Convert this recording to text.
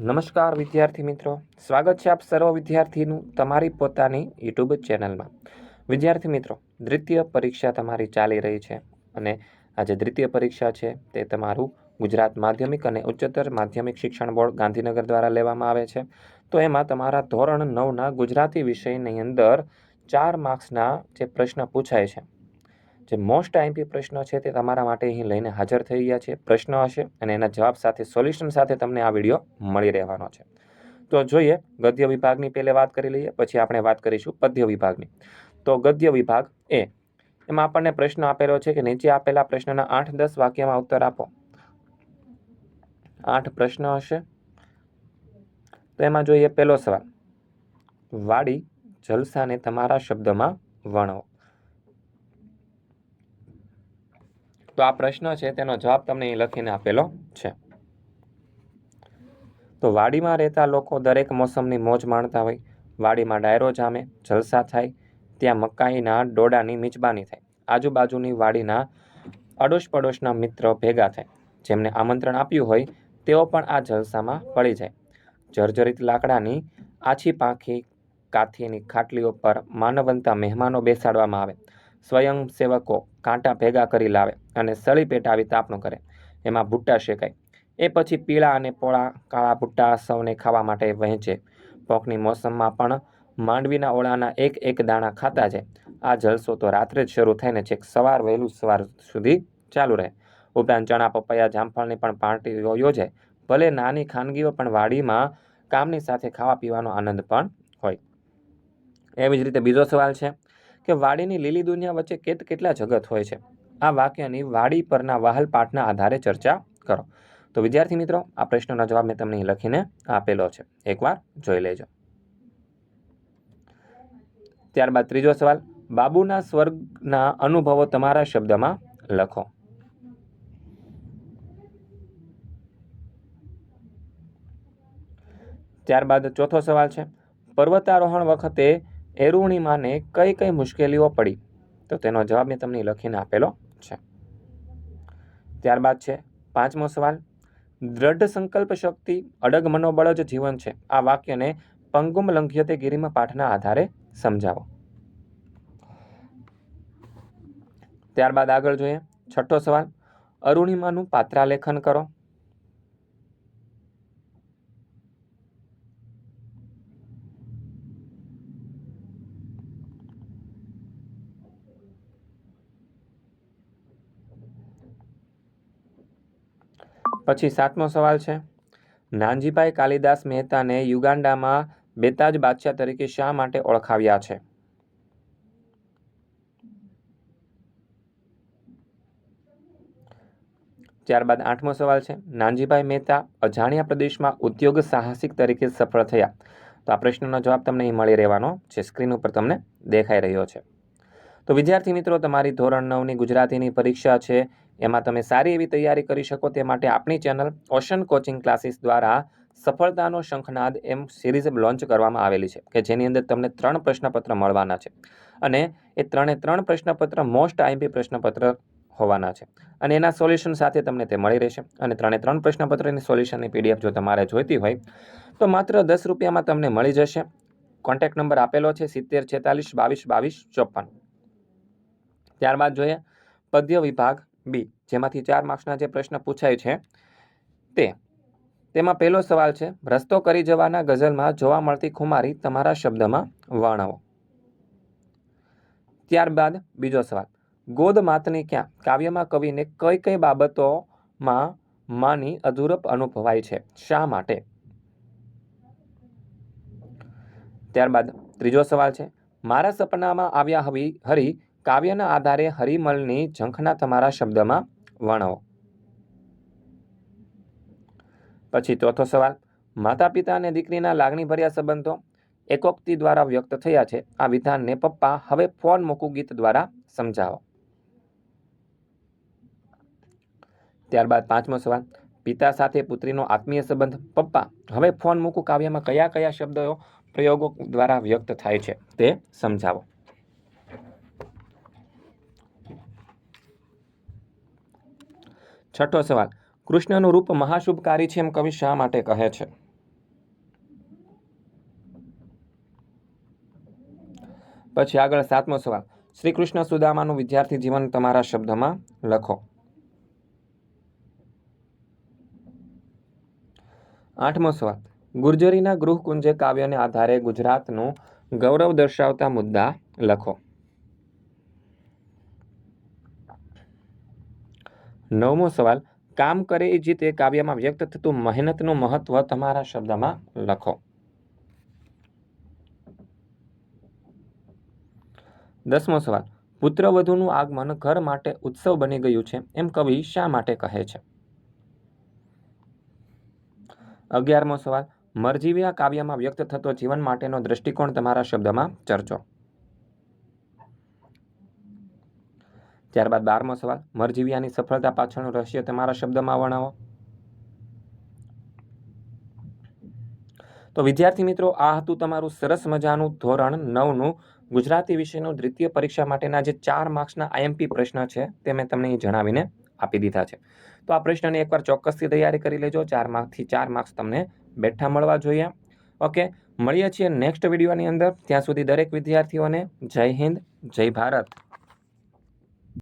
નમસ્કાર વિદ્યાર્થી મિત્રો. સ્વાગત છે આપ સર્વ વિદ્યાર્થીનું તમારી પોતાની યુટ્યુબ ચેનલમાં. વિદ્યાર્થી મિત્રો, દ્વિતીય પરીક્ષા તમારી ચાલી રહી છે અને આ જે દ્વિતીય પરીક્ષા છે તે તમારું ગુજરાત માધ્યમિક અને ઉચ્ચતર માધ્યમિક શિક્ષણ બોર્ડ ગાંધીનગર દ્વારા લેવામાં આવે છે. તો એમાં તમારા ધોરણ નવના ગુજરાતી વિષયની અંદર ચાર માર્ક્સના જે પ્રશ્ન પૂછાય છે. જે મોસ્ટ આઈમ્પી પ્રશ્ન છે તે તમારા માટે અહીં લઈને હાજર થઈ ગયા છે. પ્રશ્ન હશે અને એના જવાબ સાથે સોલ્યુશન સાથે તમને આ વીડિયો મળી રહેવાનો છે. તો જોઈએ ગદ્ય વિભાગની પહેલે વાત કરી લઈએ, પછી આપણે વાત કરીશું પદ્ય વિભાગની. તો ગદ્ય વિભાગ એ, એમાં આપણને પ્રશ્ન આપેલો છે કે નીચે આપેલા પ્રશ્નના આઠ દસ વાક્યમાં ઉત્તર આપો. આઠ પ્રશ્ન હશે. તો એમાં જોઈએ પહેલો સવાલ. વાડી જલસાને તમારા શબ્દમાં વર્ણવો તો આ પ્રશ્ન છે, તેનો જવાબ તમને અહીં લખીને આપેલો છે. તો વાડીમાં રહેતા લોકો દરેક મોસમની મોજ માણતા હોય. વાડીમાં ડાયરો જામે, જલસા થાય. ત્યાં મકાઈના ડોડાની મિજબાની થાય. આજુબાજુની વાડીના અડોશ પડોશના મિત્રો ભેગા થાય. જેમને આમંત્રણ આપ્યું હોય, તેઓ પણ આ જલસામાં પડી જાય. જર્જરિત લાકડાની આછી પાંખી કાથીની ખાટલીઓ પર માનવંતા મહેમાનો બેસાડવામાં આવે. સ્વયંસેવકો કાંટા ભેગા કરી લાવે અને સળી પેટાવી તાપનો કરે. એમાં ભૂટ્ટા શેકાય. એ પછી પીળા અને પોળા કાળા ભૂટ્ટા સૌને ખાવા માટે વહેંચે. પોકની મોસમમાં પણ માંડવીના ઓળાના એક એક દાણા ખાતા જાય. આ જલસો તો રાત્રે જ શરૂ થઈને છેક સવાર વહેલું સવાર સુધી ચાલુ રહે. ઉપરાંત ચણા, પપૈયા, જામફળની પણ પાર્ટીઓ યોજાય. ભલે નાની ખાનગીઓ પણ વાડીમાં કામની સાથે ખાવા પીવાનો આનંદ પણ હોય. એવી જ રીતે બીજો સવાલ છે. કે વાડીની લીલી દુનિયા વચ્ચે કેત કેટલા જગત હોય છે? આ વાક્યની વાડી પરના વહાલ પાઠના આધારે ચર્ચા કરો. તો વિદ્યાર્થી મિત્રો, આ પ્રશ્નનો જવાબ મેં તમને લખીને આપેલો છે. એકવાર જોઈ લેજો. ત્યારબાદ ત્રીજો સવાલ, બાબુના સ્વર્ગના અનુભવો તમારા શબ્દમાં લખો. ત્યારબાદ ચોથો સવાલ છે, પર્વતારોહણ વખતે એરુણીમાને કઈ કઈ મુશ્કેલીઓ પડી? તો તેનો જવાબ મેં તમને લખીને આપેલો છે. ત્યારબાદ છે, પાંચમો સવાલ. દ્રઢ સંકલ્પ શક્તિ અડગ મનોબળ જ જીવન છે. આ વાક્યને પંગુમ લંઘ્યતે ગિરિમાં પાઠના આધારે સમજાવો. ત્યારબાદ આગળ જોઈએ. છઠ્ઠો સવાલ. અરુણિમાનું પાત્રાલેખન કરો. પછી સાતમો સવાલ છે. નાનજીભાઈ કાલિદાસ મહેતાને યુગાન્ડામાં બેતાજ બાદશાહ તરીકે શા માટે ઓળખાવ્યા છે? ત્યારબાદ આઠમો સવાલ છે. નાનજીભાઈ મહેતા અજાણ્યા પ્રદેશમાં ઉદ્યોગ સાહસિક તરીકે સફળ થયા. તો આ પ્રશ્નનો જવાબ તમને અહીં મળી રહેવાનો છે. સ્ક્રીન ઉપર તમને દેખાઈ રહ્યો છે. તો વિદ્યાર્થી મિત્રો, તમારી ધોરણ નવની ગુજરાતીની પરીક્ષા છે. એમાં તમે સારી એવી તૈયારી કરી શકો તે માટે આપણી ચેનલ ઓશન કોચિંગ ક્લાસીસ દ્વારા સફળતાનો શંખનાદ એમ સિરીઝ લોન્ચ કરવામાં આવેલી છે, કે જેની અંદર તમને ત્રણ પ્રશ્નપત્ર મળવાના છે અને એ ત્રણે ત્રણ પ્રશ્નપત્ર મોસ્ટ આઈમ્પી પ્રશ્નપત્ર હોવાના છે અને એના સોલ્યુશન સાથે તમને તે મળી રહેશે અને ત્રણે ત્રણ પ્રશ્નપત્રની સોલ્યુશનની પીડીએફ જો તમારે જોઈતી હોય, તો માત્ર દસ રૂપિયામાં તમને મળી જશે. કોન્ટેક્ટ નંબર આપેલો છે સિત્તેર છેતાલીસ બાવીસ બાવીસ ચોપન. ત્યારબાદ જોઈએ, પદ્ય વિભાગ બી, જેમાંથી ચાર માર્ક્સના જે પ્રશ્ન પૂછાય છે, તે. તેમાં પહેલો સવાલ છે, રસ્તો કરી જવાના ગઝલમાં જોવા મળતી ખુમારી તમારા શબ્દમાં વર્ણવો. ત્યારબાદ બીજો સવાલ, ગોદ માતની ક્યાં? કાવ્યમાં કવિને કઈ કઈ બાબતોમાં માની અધૂરપ અનુભવાય છે? શા માટે? ત્યારબાદ ત્રીજો સવાલ છે, મારા સપનામાં આવ્યા હવી, હરી કાવ્યના આધારે હરિમલની ઝંખના તમારા શબ્દમાં વર્ણવો પછી ચોથો સવાલ માતા પિતા અને દીકરીના લાગણીભર્યા સંબંધો એકોક્તિ દ્વારા વ્યક્ત થયા છે. આ વિધાનને પપ્પા હવે ફોન મૂકું ગીત દ્વારા સમજાવો. ત્યારબાદ પાંચમો સવાલ, પિતા સાથે પુત્રીનો આત્મીય સંબંધ પપ્પા હવે ફોન મૂકું કાવ્યમાં કયા કયા શબ્દો પ્રયોગો દ્વારા વ્યક્ત થાય છે તે સમજાવો. છઠ્ઠો સવાલ, કૃષ્ણનું રૂપ મહાશુભકારી છે એમ કવિ શા માટે કહે છે? પછી આગળ સાતમો સવાલ શ્રી કૃષ્ણ સુદામાનું વિદ્યાર્થી જીવન તમારા શબ્દમાં લખો. આઠમો સવાલ, ગુર્જરીના ગૃહકુંજે કાવ્યને આધારે ગુજરાતનું ગૌરવ દર્શાવતા મુદ્દા લખો. નવમો સવાલ, કામ કરે એ જીતે કાવ્યમાં વ્યક્ત થતું મહેનતનું મહત્વ તમારા શબ્દમાં લખો. દસમો સવાલ પુત્રવધુનું આગમન ઘર માટે ઉત્સવ બની ગયું છે, એમ કવિ શા માટે કહે છે? અગિયારમો સવાલ મરજીવ્યા કાવ્યમાં વ્યક્ત થતો જીવન માટેનો દ્રષ્ટિકોણ તમારા શબ્દમાં ચર્ચો. ત્યારબાદ બારમો સવાલ, મરજીવિયાની સફળતા પાછળનું રહસ્ય તમારા શબ્દમાં વર્ણવો. તો વિદ્યાર્થી મિત્રો, આ હતું તમારું સરસ મજાનું ધોરણ નવનું ગુજરાતી વિષયનું દ્વિતીય પરીક્ષા માટેના જે ચાર માર્ક્સના આઈએમપી પ્રશ્ન છે તે મેં તમને જણાવીને આપી દીધા છે. તો આ પ્રશ્નની એકવાર ચોક્કસથી તૈયારી કરી લેજો. ચાર માર્કથી ચાર માર્ક્સ તમને બેઠા મળવા જોઈએ. ઓકે, મળીએ છીએ નેક્સ્ટ વિડીયોની અંદર. ત્યાં સુધી દરેક વિદ્યાર્થીઓને જય હિન્દ, જય ભારત.